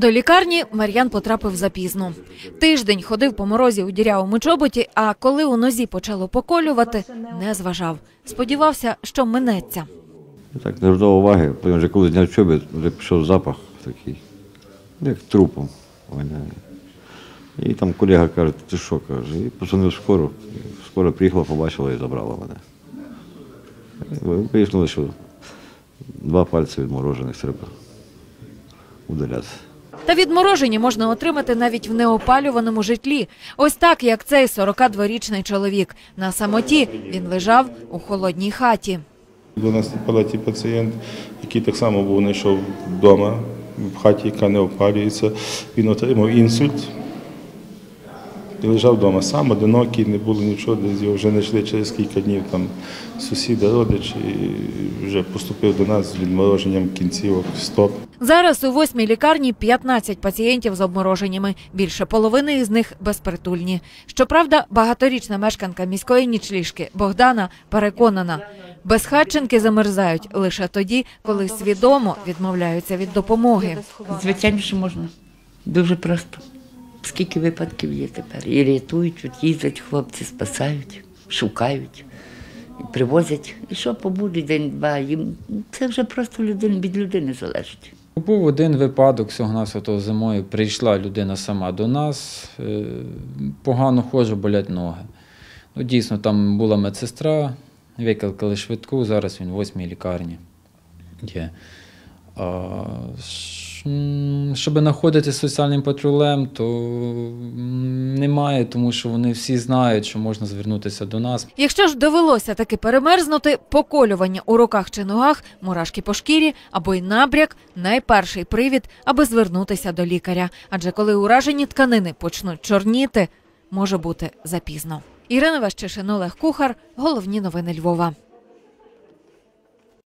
До лікарні Мар'ян потрапив запізно. Тиждень ходив по морозі у дірявому чоботі, а коли у нозі почало поколювати, не зважав. Сподівався, що минеться. Так не вдав уваги, потім вже коли зняв чобіт, вже пішов запах такий, як трупом воняє. І там колега каже, ти що каже, і позвонив в скору. Скоро приїхала, побачила і забрала мене. І Вияснили, що два пальці відморожених треба удаляти. Та відмороження можна отримати навіть в неопалюваному житлі. Ось так, як цей 42-річний чоловік. На самоті він лежав у холодній хаті. До нас на палаті пацієнт, який так само був знайшов вдома, в хаті, яка не опалюється. Він отримав інсульт і лежав вдома сам, одинокий, не було нічого, десь його вже знайшли через кілька днів там сусіди, родичі, і вже поступив до нас з відмороженням кінцівок, стоп. Зараз у восьмій лікарні 15 пацієнтів з обмороженнями. Більше половини із них безпритульні. Щоправда, багаторічна мешканка міської нічліжки Богдана переконана, безхатченки замерзають лише тоді, коли свідомо відмовляються від допомоги. Звичайно, що можна. Дуже просто. Скільки випадків є тепер. І рятують, от їздять хлопці, спасають, шукають, привозять. І що побудуть день-два. Їм це вже просто людин, від людини залежить. Був один випадок всього нас ото зимою. Прийшла людина сама до нас, е, погано ходжу, болять ноги. Ну, дійсно, там була медсестра, викликали швидку, зараз він в восьмій лікарні є. А, щоб знаходити соціальним патрулем, то немає, тому що вони всі знають, що можна звернутися до нас. Якщо ж довелося таки перемерзнути, поколювання у руках чи ногах, мурашки по шкірі або й набряк найперший привід, аби звернутися до лікаря. Адже коли уражені тканини почнуть чорніти, може бути запізно. Ірина Ващишин, Олег Кухар. Головні новини Львова.